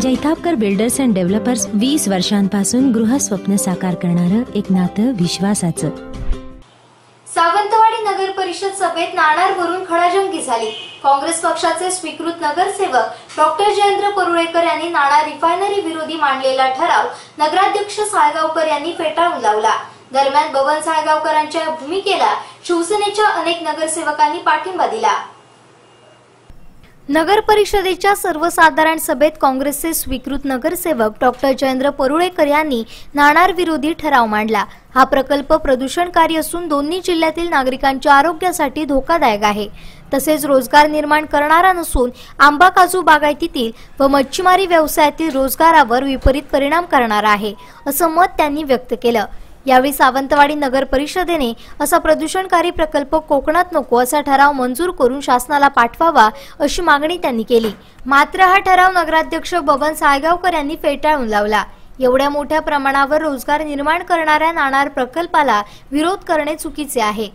Jaitapkar builders and developers वीस वर्षांपासून गृहस्वप्न साकार करणारं एक नातं विश्वासाचं. सावंतवाडी नगर परिषद सभेत नाणारवरून खडाजंगी झाली. काँग्रेस पक्षाचे स्वीकृत नगरसेवक डॉक्टर जयेंद्र परुळेकर यांनी नाणार रिफायनरी विरोधी मांडलेला ठराव नगराध्यक्ष साळगावकर यांनी फेटाळून लावला. दरम्यान बबन साळगावकरांच्या भूमिकेला शिवसेनेच्या अनेक नगरसेवकांनी पाठिंबा दिला. नगर परिषदेच्या सर्वसाधारण सभेत काँग्रेसचे स्वीकृत नगरसेवक डॉक्टर जयेंद्र परुळेकर यांनी नाणार विरोधी ठराव मांडला. हा प्रकल्प प्रदूषणकारी असून दोन्ही जिल्ह्यातील नागरिकांच्या आरोग्यासाठी धोकादायक आहे. तसेच रोजगार निर्माण करणारा नसून आंबा काजू बागायतीतील व मच्छीमारी व्यवसायातील रोजगारावर विपरीत परिणाम करणारा आहे असं मत त्यांनी व्यक्त केलं. यावेळी सावंतवाडी नगर परिषदेने असा प्रदूषणकारी प्रकल्प कोकणात नको असा ठराव मंजूर करून शासनाला पाठवावा अशी मागणी त्यांनी केली. मात्र हा ठराव नगराध्यक्ष बबन साळगावकर यांनी फेटाळून लावला. एवढ्या मोठ्या प्रमाणावर रोजगार निर्माण करणाऱ्या नाणार प्रकल्पाला विरोध करणे चुकीचे आहे.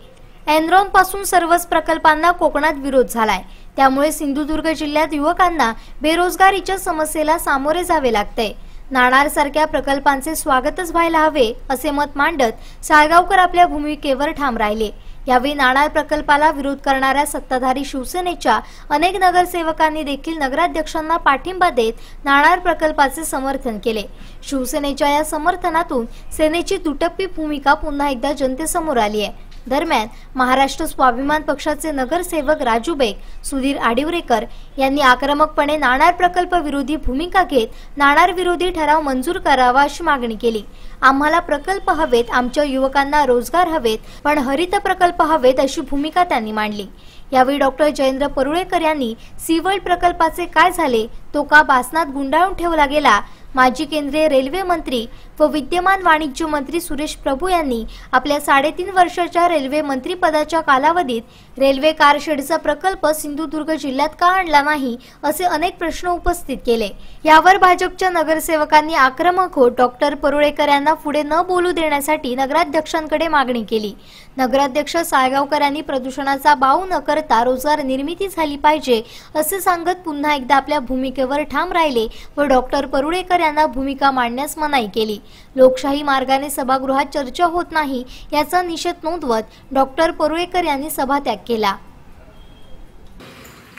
एनरॉनपासून सर्वच प्रकल्पांना कोकणात विरोध झालाय. त्यामुळे सिंधुदुर्ग जिल्ह्यात युवकांना बेरोजगारीच्या समस्येला सामोरे जावे लागते. नाणार सारख्या प्रकल्पांचे स्वागतच व्हायला हवे असे मत मांडत साळगावकर आपल्या भूमिकेवर ठाम राहिले. यावेळी नाणार प्रकल्पाला विरोध करणाऱ्या सत्ताधारी शिवसेनेच्या अनेक नगरसेवकांनी देखील नगराध्यक्षांना पाठिंबा देत नाणार प्रकल्पाचे समर्थन केले. शिवसेनेच्या या समर्थनातून सेनेची दुटप्पी भूमिका पुन्हा एकदा जनतेसमोर आली आहे. दरम्यान महाराष्ट्र स्वाभिमान पक्षाचे नगरसेवक राजू बेग सुधीर आडिवरेकर यांनी आक्रमकपणे नाणार प्रकल्प विरोधी भूमिका घेत नाणार विरोधी ठराव मंजूर करावा अशी मागणी केली. आम्हाला प्रकल्प हवेत आमच्या युवकांना रोजगार हवेत पण हरित प्रकल्प हवेत अशी भूमिका त्यांनी मांडली. यावेळी डॉक्टर जयेंद्र परुळेकर यांनी सीवर्ल्ड प्रकल्पाचे काय झाले तो का बासनात गुंडाळून ठेवला गेला माजी केंद्रीय रेल्वे मंत्री व विद्यमान वाणिज्य मंत्री सुरेश प्रभू यांनी आपल्या साडेतीन वर्षाच्या रेल्वे मंत्रीपदाच्या कालावधीत रेल्वे कारशेडचा प्रकल्प सिंधुदुर्ग जिल्ह्यात का आणला नाही असे अनेक प्रश्न उपस्थित केले. यावर भाजपच्या नगरसेवकांनी आक्रमक होत डॉक्टर परुळेकर यांना पुढे न बोलू देण्यासाठी नगराध्यक्षांकडे मागणी केली. नगराध्यक्ष साळगावकर यांनी प्रदूषणाचा बाऊ न करता रोजगार निर्मिती झाली पाहिजे असे सांगत पुन्हा एकदा आपल्या भूमिकेवर ठाम राहिले व डॉक्टर परुळेकर यांना भूमिका मांडण्यास मनाई केली. लोकशाही मार्गाने सभागृहात चर्चा होत नाही याचा निषेध नोंदवत डॉक्टर परुळेकर यांनी सभात्याग केला.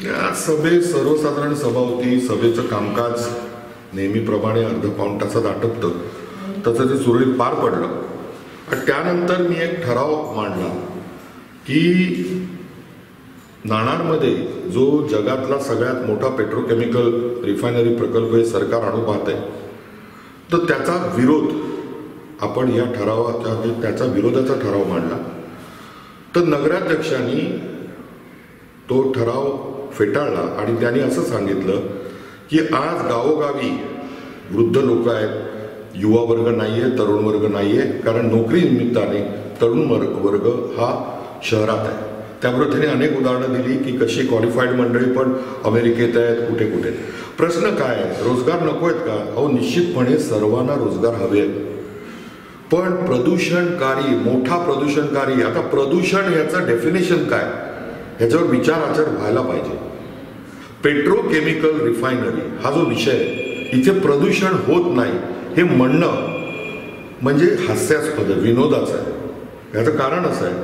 या सभेत सर्वसाधारण सभा होती. सभेचं कामकाज नेहमीप्रमाणे अर्ध पाऊण तासात आटपतं. तसं ते सुरळीत पार पडलं. त्यानंतर मी एक ठराव मांडला की नाणारमध्ये जो जगातला सगळ्यात मोठा पेट्रोकेमिकल रिफायनरी प्रकल्प हे सरकार आणू पाहत आहे. तर त्याचा विरोध आपण या ठरावाच्या म्हणजे त्याचा विरोधाचा ठराव मांडला. तर नगराध्यक्षांनी तो ठराव फेटाळला आणि त्यांनी असं सांगितलं की आज गावोगावी वृद्ध लोक आहेत युवा वर्ग नाही आहे तरुण वर्ग नाही आहे कारण नोकरी निमित्ताने तरुण वर्ग वर्ग हा शहरात आहे. त्यामुळे त्याने अनेक उदाहरणं दिली की कशी क्वालिफाईड मंडळी पण अमेरिकेत आहेत कुठे कुठे प्रश्न काय? रोजगार नको आहेत का? अहो निश्चितपणे सर्वांना रोजगार हवे आहेत. पण प्रदूषणकारी मोठा प्रदूषणकारी आता प्रदूषण याचं डेफिनेशन काय? ह्याच्यावर विचार आचार व्हायला पाहिजे. पेट्रोकेमिकल रिफायनरी हा जो विषय आहे इथे प्रदूषण होत नाही हे म्हणणं म्हणजे हास्यास्पद विनोदाचं आहे. याचं कारण असं आहे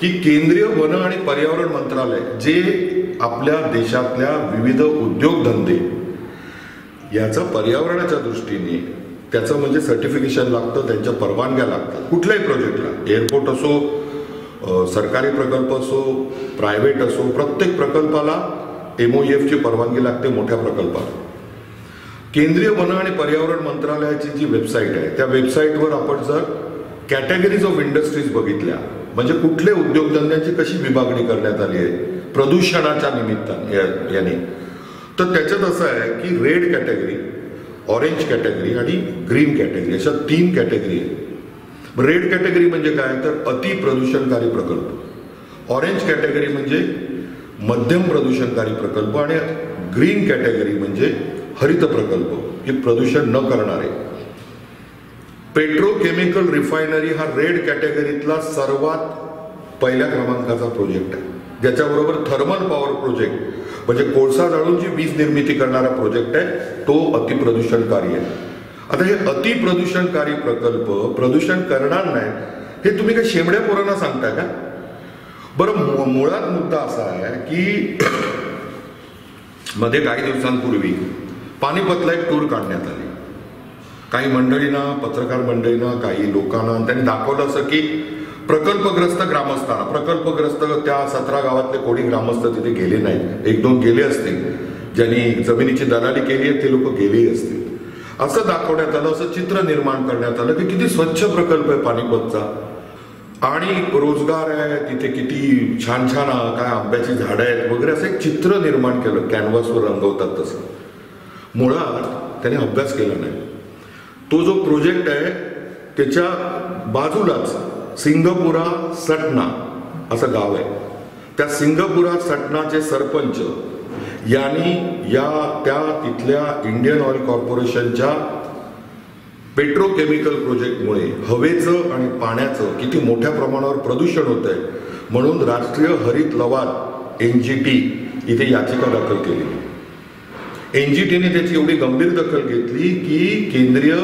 की केंद्रीय वन आणि पर्यावरण मंत्रालय जे आपल्या देशातल्या विविध उद्योगधंदे याचं पर्यावरणाच्या दृष्टीने त्याचं म्हणजे सर्टिफिकेशन लागतं त्यांच्या परवानग्या लागतात. कुठल्याही प्रोजेक्टला एअरपोर्ट असो सरकारी प्रकल्प असो प्रायव्हेट असो प्रत्येक प्रकल्पाला एमओएफची परवानगी लागते मोठ्या प्रकल्पाला. केंद्रीय वन आणि पर्यावरण मंत्रालयाची जी वेबसाईट आहे त्या वेबसाईटवर आपण जर कॅटेगरीज ऑफ इंडस्ट्रीज बघितल्या म्हणजे कुठले उद्योगधंद्यांची कशी विभागणी करण्यात आली आहे प्रदूषणाच्या निमित्ताने या- याने. तर त्याच्यात असं आहे की रेड कॅटेगरी ऑरेंज कॅटेगरी आणि ग्रीन कॅटेगरी अशा तीन कॅटेगरी आहेत. रेड कॅटेगरी म्हणजे काय? तर अति प्रदूषणकारी प्रकल्प. ऑरेंज कॅटेगरी म्हणजे मध्यम प्रदूषणकारी प्रकल्प आणि ग्रीन कॅटेगरी म्हणजे हरित प्रकल्प हे प्रदूषण न करणारे. पेट्रोकेमिकल रिफायनरी हा रेड कॅटेगरीतला सर्वात पहिल्या क्रमांकाचा प्रोजेक्ट आहे. ज्याच्याबरोबर थर्मल पॉवर प्रोजेक्ट म्हणजे कोळसा जाळून जी वीज निर्मिती करणारा प्रोजेक्ट आहे तो अतिप्रदूषणकारी आहे. आता हे अतिप्रदूषणकारी प्रकल्प प्रदूषण करणार नाही हे तुम्ही काही शेमड्या पोरांना सांगता का? बरं मु- मुळात मुद्दा असा आहे की मध्ये काही दिवसांपूर्वी पानिपतला एक टूर काढण्यात आली. काही मंडळींना पत्रकार मंडळींना काही लोकांना त्यांनी दाखवलं असं की प्रकल्पग्रस्त ग्रामस्थांना प्रकल्पग्रस्त त्या सतरा गावातले कोणी ग्रामस्थ तिथे गेले नाहीत. एक दोन गेले असतील. ज्यांनी जमिनीची दलाली केली आहे ते लोक गेलेही असतील. असं दाखवण्यात आलं असं चित्र निर्माण करण्यात आलं की किती स्वच्छ प्रकल्प आहे पानिपतचा आणि रोजगार आहे तिथे किती छान छान काय आंब्याची झाडं आहेत वगैरे असं एक चित्र निर्माण केलं कॅनव्हासवर रंगवतात तसं. मुळात त्याने अभ्यास केला नाही. तो जो प्रोजेक्ट आहे त्याच्या बाजूलाच सिंगपुरा सटना असं गाव आहे. त्या सिंगपुरा सटनाचे सरपंच यांनी या त्या तिथल्या इंडियन ऑइल कॉर्पोरेशनच्या पेट्रोकेमिकल प्रोजेक्टमुळे हवेचं आणि पाण्याचं किती मोठ्या प्रमाणावर प्रदूषण होत आहे म्हणून राष्ट्रीय हरित लवाद एन जी टी इथे याचिका दाखल केली. एन जी टीने त्याची एवढी गंभीर दखल घेतली की केंद्रीय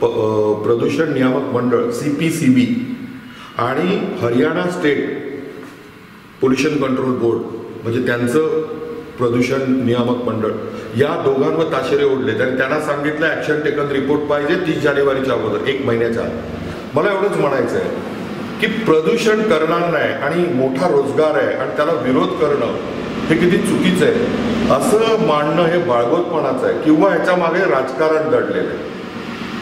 प- प्रदूषण नियामक मंडळ सी पी सी बी आणि Haryana state pollution control board म्हणजे त्यांचं प्रदूषण नियामक मंडळ या दोघांवर ताशेरे ओढले. आणि त्यांना सांगितलं ऍक्शन टेकन रिपोर्ट पाहिजे तीस जानेवारीच्या अगोदर एक महिन्याच्या मला एवढंच म्हणायचं आहे की प्रदूषण करणार नाही आणि मोठा रोजगार आहे आणि त्याला विरोध करणं हे किती चुकीचं आहे. असं मांडणं हे बाळगोतपणाचं आहे. किंवा ह्याच्या मागे राजकारण दडलेलं आहे.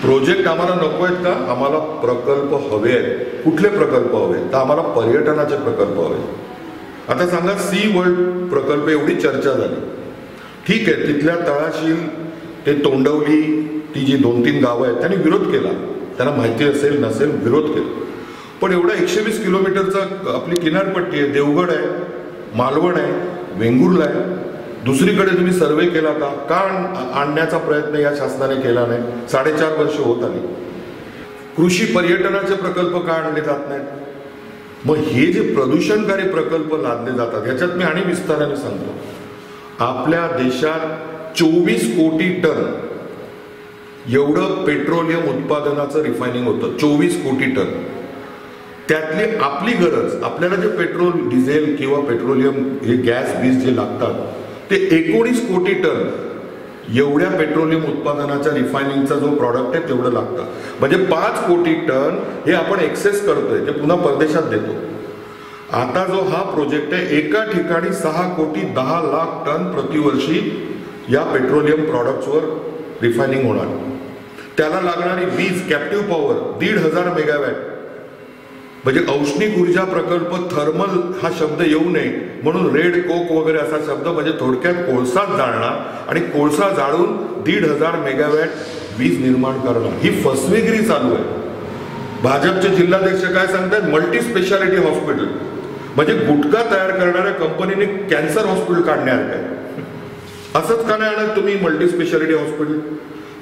प्रोजेक्ट आम्हाला नको आहेत का? आम्हाला प्रकल्प हवे आहेत. कुठले प्रकल्प हवे तर आम्हाला पर्यटनाचे प्रकल्प हवे आता सांगा सी वर्ल्ड प्रकल्प एवढी चर्चा झाली. ठीक आहे तिथल्या तळाशील ते तोंडवली ती जी दोन तीन गावं आहेत त्यांनी विरोध केला. त्यांना माहिती असेल नसेल विरोध केला. पण एवढा एकशे वीस किलोमीटरचा आपली किनारपट्टी आहे देवगड आहे मालवण आहे वेंगुर्ला आहे. दुसरीकडे तुम्ही सर्वे केला का? का आण- आणण्याचा प्रयत्न या शासनाने केला नाही? साडेचार वर्ष होत आली. कृषी पर्यटनाचे प्रकल्प का आणले जात नाहीत? मग हे जे प्रदूषणकारी प्रकल्प लादले जातात याच्यात मी आणि विस्ताराने सांगतो. आपल्या देशात चोवीस कोटी टन एवढं पेट्रोलियम उत्पादनाचं रिफायनिंग होतं. चोवीस कोटी टन. त्यातली आपली गरज आपल्याला जे पेट्रोल डिझेल किंवा पेट्रोलियम हे गॅस वीज जे लागतात ते एकोणीस कोटी टन एवढ्या पेट्रोलियम उत्पादनाच्या रिफायनिंगचा जो प्रॉडक्ट आहे तेवढं लागतं. म्हणजे पाच कोटी टन हे आपण एक्सेस करतोय ते पुन्हा परदेशात देतो. आता जो हा प्रोजेक्ट आहे एका ठिकाणी सहा कोटी दहा लाख टन प्रतिवर्षी या पेट्रोलियम प्रॉडक्ट्सवर रिफायनिंग होणार. त्याला लागणारी वीज कॅप्टिव्ह पॉवर दीड हजार मेगावॅट म्हणजे औष्णिक ऊर्जा प्रकल्प थर्मल हा शब्द येऊ नये म्हणून रेड कोक वगैरे असा शब्द म्हणजे थोडक्यात कोळसाच जाळणार आणि कोळसा जाळून दीड हजार मेगावॅट वीज निर्माण करणार ही फसवेगिरी चालू आहे. भाजपचे जिल्हाध्यक्ष काय सांगतात? Multi speciality hospital. म्हणजे गुटखा तयार करणाऱ्या कंपनीने कॅन्सर हॉस्पिटल काढण्यात काय असंच का नाही आणत तुम्ही मल्टी स्पेशालिटी हॉस्पिटल?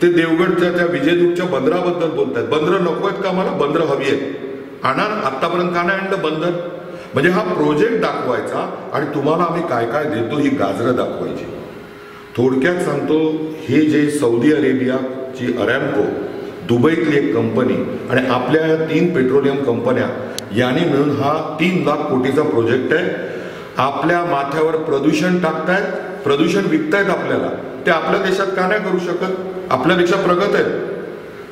ते देवगडच्या त्या विजयदूतच्या बंदराबद्दल बोलतात बंदरं नको आहेत का मला बंदरं हवी आहेत. आणणार आतापर्यंत का नाही आणलं बंधन म्हणजे हा प्रोजेक्ट दाखवायचा आणि तुम्हाला आम्ही काय काय देतो ही गाजरं दाखवायची. थोडक्यात सांगतो हे जे सौदी अरेबियाची अरॅमको दुबईतली एक कंपनी आणि आपल्या या तीन पेट्रोलियम कंपन्या यांनी मिळून हा तीन लाख कोटीचा प्रोजेक्ट आहे. आपल्या माथ्यावर प्रदूषण टाकतायत प्रदूषण विकतायत आपल्याला. ते आपल्या देशात का नाही करू शकत? आपल्यापेक्षा प्रगत आहेत.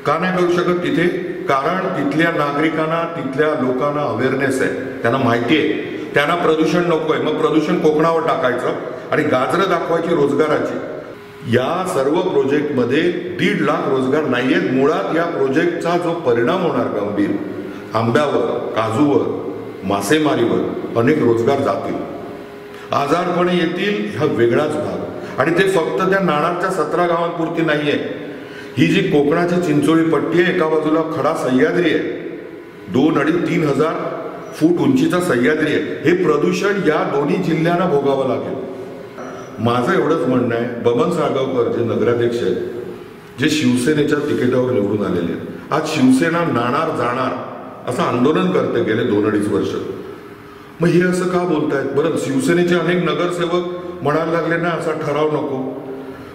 का नाही करू शकत तिथे? कारण तिथल्या नागरिकांना तिथल्या लोकांना अवेअरनेस आहे. त्यांना माहिती आहे. त्यांना प्रदूषण नको आहे मग प्रदूषण कोकणावर टाकायचं आणि गाजरं दाखवायची रोजगाराची. या सर्व प्रोजेक्टमध्ये दीड लाख रोजगार नाही आहेत मुळात या प्रोजेक्टचा जो परिणाम होणार गंभीर आंब्यावर काजूवर मासेमारीवर अनेक रोजगार जातील. आजारपणे येतील हा वेगळाच भाग. आणि ते फक्त त्या नाणारच्या सतरा गावांपुरती नाही आहे ही जी कोकणाची चिंचोळी पट्टी आहे एका बाजूला खडा सह्याद्री आहे. दोन अडीच तीन हजार फूट उंचीचा सह्याद्री आहे. हे प्रदूषण या दोन्ही जिल्ह्यांना भोगावं लागेल. माझं एवढंच म्हणणं आहे. बबन साळगावकर जे नगराध्यक्ष आहेत जे शिवसेनेच्या तिकिटावर निवडून आलेले आहेत आज शिवसेना नाणार जाणार असं आंदोलन करते गेले दोन अडीच वर्ष. मग हे असं का बोलतायत? बरं शिवसेनेचे अनेक नगरसेवक म्हणायला लागले ना असा ठराव नको.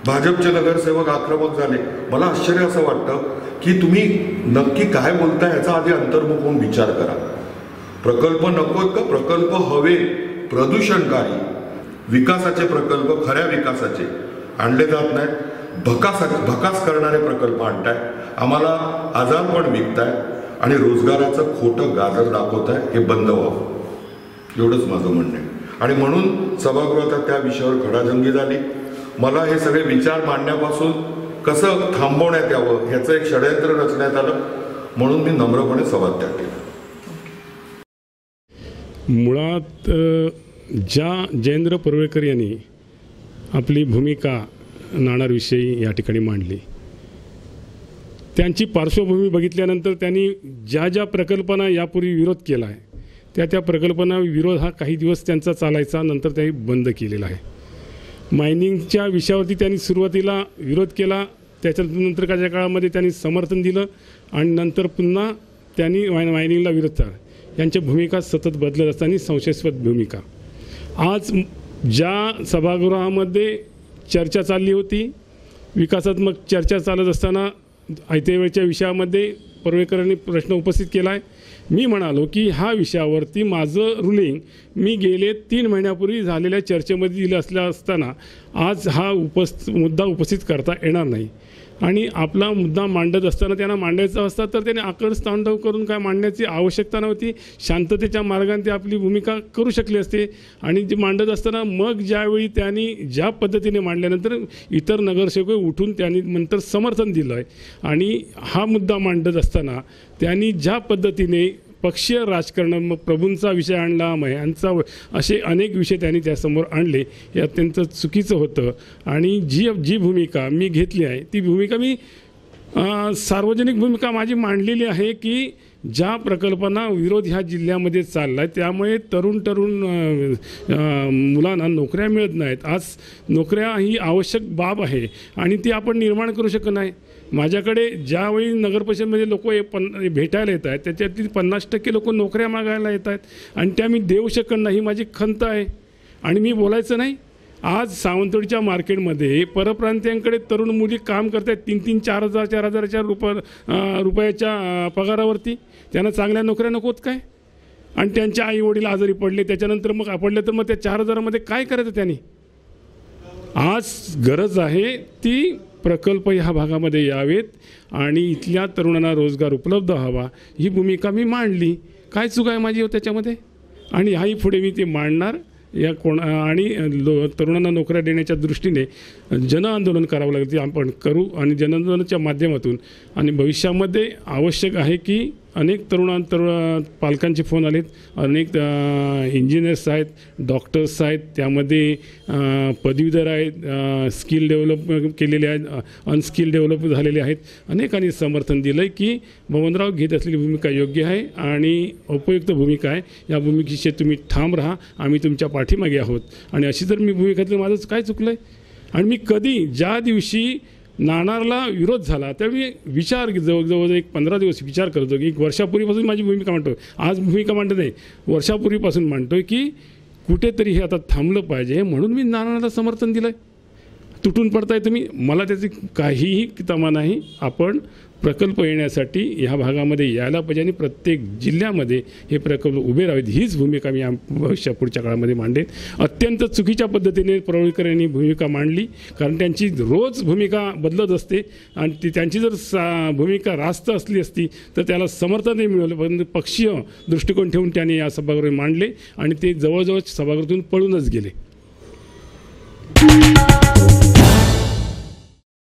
भाजपचे नगरसेवक आक्रमक झाले. मला आश्चर्य असं वाटतं की तुम्ही नक्की काय बोलताय याचा आधी अंतर्मुख होऊन विचार करा. प्रकल्प नकोत का? प्रकल्प हवे प्रदूषणकारी. विकासाचे प्रकल्प खऱ्या विकासाचे. आणले जात नाहीत. भकास भकास करणारे प्रकल्प आणताय. आम्हाला आजार पण विकताय आणि रोजगाराचं खोटं गाजर दाखवताय हे बंद व्हावं. एवढंच माझं म्हणणं आहे. आणि म्हणून सभागृहात त्या विषयावर खडाजंगी झाली. मला हे सगळे विचार मांडण्यापासून कसं थांबवण्यात यावं ह्याचं एक षडयंत्र रचण्यात आलं म्हणून मी नम्रपणे सभात्याग केला. मुळात ज्या जयेंद्र परवेकर यांनी आपली भूमिका नाणारविषयी या ठिकाणी मांडली त्यांची पार्श्वभूमी बघितल्यानंतर त्यांनी ज्या ज्या प्रकल्पांना यापूर्वी विरोध केला आहे त्या त्या प्रकल्पांना विरोध हा काही दिवस त्यांचा चालायचा नंतर त्यांनी बंद केलेला आहे. मायनिंगच्या विषयावरती त्यांनी सुरुवातीला विरोध केला. त्याच्यानंतर काच्या काळामध्ये त्यांनी समर्थन दिलं आणि नंतर पुन्हा त्यांनी माय मायनिंगला विरोध केला. यांच्या भूमिका सतत बदलत असताना संशयास्पद भूमिका. आज ज्या सभागृहामध्ये चर्चा चालली होती विकासात्मक चर्चा चालत असताना ऐत्या वेळच्या विषयामध्ये परवेकरांनी प्रश्न उपस्थित केला आहे मी म्हणालो की हा विषयावरती माझं रुलिंग मी गेले तीन महिन्यापूर्वी झालेल्या चर्चेमध्ये दिलं असल्या असताना आज हा उपस्थ मुद्दा उपस्थित करता येणार नाही. आणि आपला मुद्दा मांडत असताना त्यांना मांडायचा असता तर त्याने आकड तांडव करून काय मांडण्याची आवश्यकता नव्हती. शांततेच्या मार्गाने ते आपली भूमिका करू शकले असते. आणि जे मांडत असताना मग ज्यावेळी त्यांनी ज्या पद्धतीने मांडल्यानंतर इतर नगरसेवक उठून त्यांनी नंतर समर्थन दिलं आहे आणि हा मुद्दा मांडत असताना त्यांनी ज्या पद्धतीने पक्षीय राजकारण मग प्रभूंचा विषय आणला मयांचा असे अनेक विषय त्यांनी त्यासमोर आणले. हे अत्यंत चुकीचं होतं. आणि जी जी भूमिका मी घेतली आहे ती भूमिका मी सार्वजनिक भूमिका माझी मांडलेली आहे की ज्या प्रकल्पांना विरोध ह्या जिल्ह्यामध्ये चालला आहे त्यामुळे तरुण तरुण मुलांना नोकऱ्या मिळत नाहीत. आज नोकऱ्या ही आवश्यक बाब आहे आणि ती आपण निर्माण करू शकत नाही. माझ्याकडे ज्यावेळी नगरपरिषदमध्ये लोक लोक पन भेटायला येत आहेत त्याच्यातील पन्नास टक्के लोक नोकऱ्या मागायला येत आहेत. आणि त्या मी देऊ शकत नाही ही माझी खंत आहे. आणि मी बोलायचं नाही. आज सावंतवाडीच्या मार्केटमध्ये परप्रांतीयांकडे तरुण मुली काम करत आहेत तीन तीन चार हजार चार हजाराच्या रुप रुपयाच्या पगारावरती. त्यांना चांगल्या नोकऱ्या नकोत काय? आणि त्यांच्या आई वडील आजारी पडले त्याच्यानंतर मग पडले तर मग त्या चार हजारामध्ये काय करायचं त्यांनी? आज गरज आहे ती प्रकल्प ह्या भागामध्ये यावेत आणि इथल्या तरुणांना रोजगार उपलब्ध व्हावा ही भूमिका मी मांडली. काय चूक आहे माझी हो त्याच्यामध्ये? आणि ह्याही पुढे मी ते मांडणार. या कोण आणि लो तरुणांना नोकऱ्या देण्याच्या दृष्टीने जनआंदोलन करावं लागेल ते आपण करू. आणि जनआंदोलनाच्या माध्यमातून आणि भविष्यामध्ये आवश्यक आहे की अनेक तरुणां तरुण पालकांचे फोन आलेत. अनेक इंजिनियर्स आहेत डॉक्टर्स आहेत. त्यामध्ये पदवीधर आहेत स्किल डेव्हलप केलेले आहेत अनस्किल डेव्हलप झालेले आहेत. अनेकांनी समर्थन दिलं आहे की बबनराव घेत असलेली भूमिका योग्य आहे आणि उपयुक्त भूमिका आहे. या भूमिकेशी तुम्ही ठाम राहा. आम्ही तुमच्या पाठीमागे आहोत. आणि अशी जर मी भूमिका घेतली माझंच काय चुकलं आहे आणि मी कधी ज्या दिवशी नाणारला विरोध झाला. त्यावेळी विचार जवळजवळ एक पंधरा दिवस विचार करतो की एक वर्षापूर्वीपासून माझी भूमिका मांडतो आज भूमिका मांडत नाही. वर्षापूर्वीपासून मांडतो की कुठेतरी हे आता थांबलं पाहिजे म्हणून मी नाणारला समर्थन दिलं आहे तुटून पडताय तुम्ही. मला त्याची काहीही तमा नाही. आपण प्रकल्प येण्यासाठी ह्या भागामध्ये यायला पाहिजे आणि प्रत्येक जिल्ह्यामध्ये हे प्रकल्प उभे राहावेत. हीच भूमिका मी भविष्या पुढच्या काळामध्ये मांडेन. अत्यंत चुकीच्या पद्धतीने प्रवळीकर यांनी भूमिका मांडली कारण त्यांची रोज भूमिका बदलत असते आणि ती त्यांची जर सा भूमिका रास्त असली असती तर त्याला समर्थन नाही मिळवलं परंतु पक्षीय दृष्टिकोन ठेवून त्यांनी या सभागृह मांडले आणि ते जवळजवळ सभागृहातून पळूनच गेले.